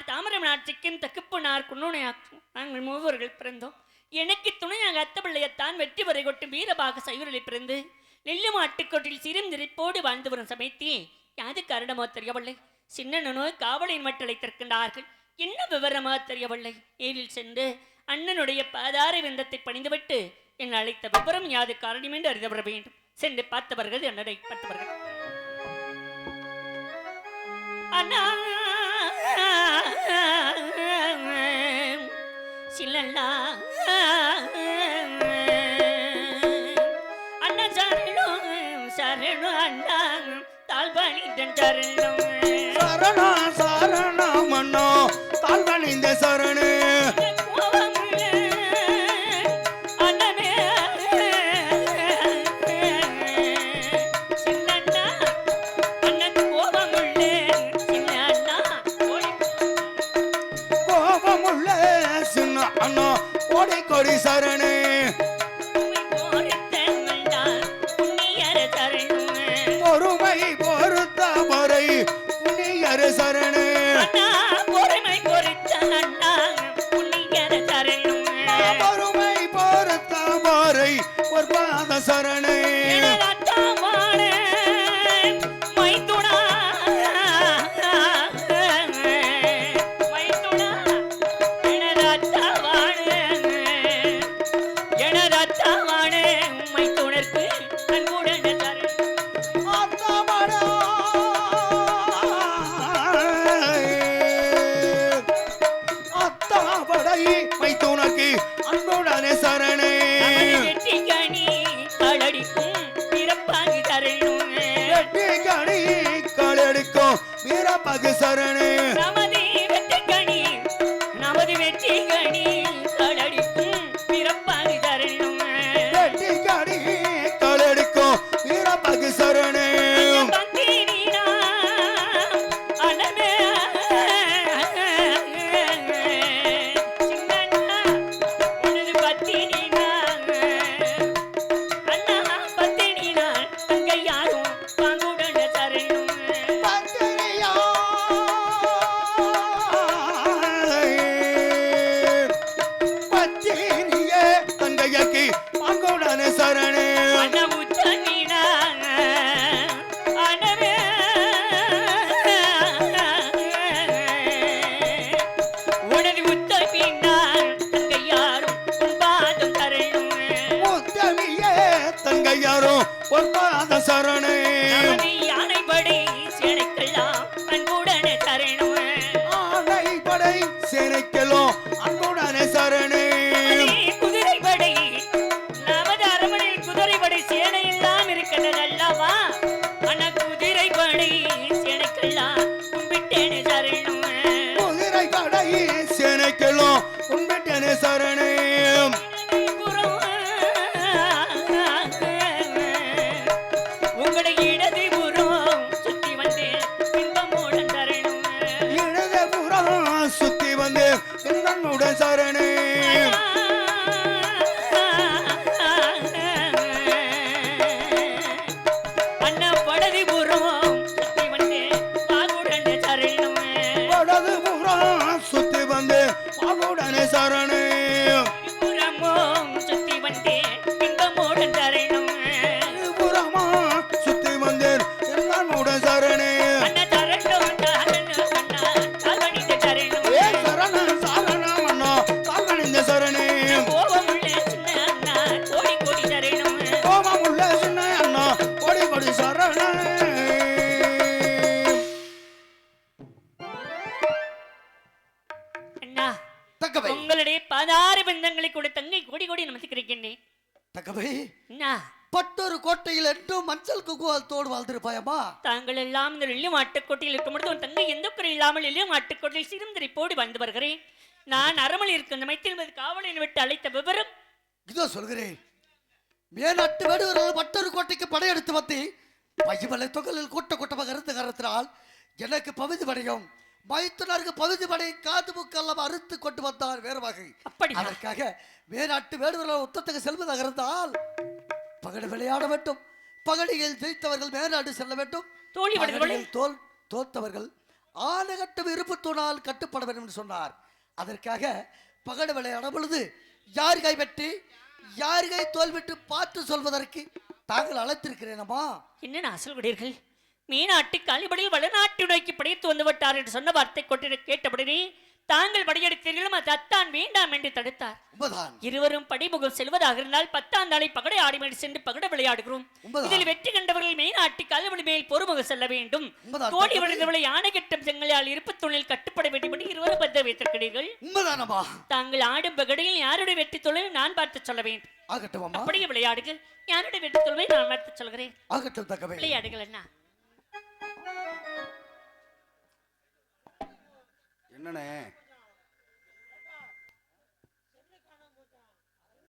நார் தாமரம் நாட்சிக்கும் தக்குப்பனார் குன்னோனையாக்கும். நாங்கள் மூவர்கள் பிறந்தோம். எனக்கு துணையாக அத்தபிள்ளையத்தான் வெற்றி வரை கொட்டு வீரபாக சைவரில் பிறந்து நெல்லு மாட்டுக்கோட்டில் சிறுந்திரிப்போடு வாழ்ந்து வரும் சமயத்தில் யாது காரணமோ தெரியவில்லை. சின்னனோ நோய் காவலின் மட்டளைத்திருக்கின்றார்கள் என்ன விவரமா தெரியவில்லை. ஏரில் சென்று அண்ணனுடைய பாதார விந்தத்தை பணிந்துவிட்டு என்னை அழைத்த விவரம் யாது காரணம் என்று அறிந்து வர வேண்டும். சென்று பார்த்தவர்கள் என்னை பார்த்தவர்கள் அண்ணா! தாழ்வாணிடன் சரணம். சரணா சரணா மன்னோ தாழ்வணிந்த சரணு. கோபமுள்ள சின்ன அண்ணா ஓடி கோபமுள்ள சின்ன அண்ணா கோடி கோடி சரணு. சரணு. வீரப்பகு வந்து அவனுடனே சரணே. பதினாறு பந்தங்களை கூட தங்கை கோடி கோடி நமஸ்கரிக்கின்றேன் அண்ணா பட்டொரு கோட்டையில் என்றும் மஞ்சள் குங்குமத்தோடு வாழ்ந்திருப்பாயம்மா. தாங்கள் எல்லாம் இந்த வெள்ளி மாட்டுக்கோட்டையில் இருக்கும் பொழுது உன் தங்கை எந்த குறை இல்லாமல் வெள்ளி மாட்டுக்கோட்டையில் சிறுந்திரிப்போடு வந்து வருகிறேன். நான் அறமல் இருக்கும் மைத்தில் மீது காவலின் விட்டு அழைத்த விவரம். இதோ சொல்கிறேன். மேநாட்டு வேடுவர்கள் மற்றொரு கோட்டைக்கு படையெடுத்து வந்து பையமலை தொகலில் கூட்ட கூட்டமாக இருந்து காரணத்தினால் எனக்கு பகுதி படையும் மைத்துனருக்கு பகுதி படை காது முக்கெல்லாம் அறுத்து கொண்டு வந்தார் வேறுவாகை அப்படியா? அதற்காக மேநாட்டு வேடுவர்கள் உத்தத்துக்கு செல்வதாக இருந்தால் பகடு விளையாட வேண்டும். பகடியில் ஜெயித்தவர்கள் மேநாடு செல்ல வேண்டும். தோல் தோத்தவர்கள் ஆனகட்டும் இருப்பு தூணால் கட்டுப்பட வேண்டும் என்று சொன்னார். அதற்காக பகட விளையாட பொழுது யார் கை வெட்டி யார் கை தோல் விட்டு பார்த்து சொல்வதற்கு தாங்கள் அழைத்திருக்கிறேனம்மா. என்ன நான் சொல்கிறீர்கள் மீனாட்டு காலிபடியில் வடநாட்டு நோக்கி படைத்து வந்து விட்டார் என்று சொன்ன வார்த்தை கொண்டு கேட்டபடியே தாங்கள் படையெடுத்தீர்களும் அது அத்தான் வேண்டாம் என்று தடுத்தார். இருவரும் படிமுகம் செல்வதாக இருந்தால் பத்தாம் நாளை பகடை ஆடிமேடு சென்று பகட விளையாடுகிறோம். இதில் வெற்றி கண்டவர்கள் மேனாட்டி கால்வழி மேல் பொறுமுகம் செல்ல வேண்டும். கோடி விழுந்தவளை ஆணைக்கட்டும் செங்கலால் இருப்பு தொழில் கட்டுப்பட வேண்டும் என்று இருவரும் பத்த வைத்திருக்கிறீர்கள். தாங்கள் ஆடும் பகடையில் யாருடைய வெற்றி தொழில் நான் பார்த்து சொல்ல வேண்டும். அப்படியே விளையாடுங்கள். யாருடைய வெற்றி தொழிலை நான் பார்த்து சொல்கிறேன். விளையாடுங்கள் என்ன என்னண்ணே?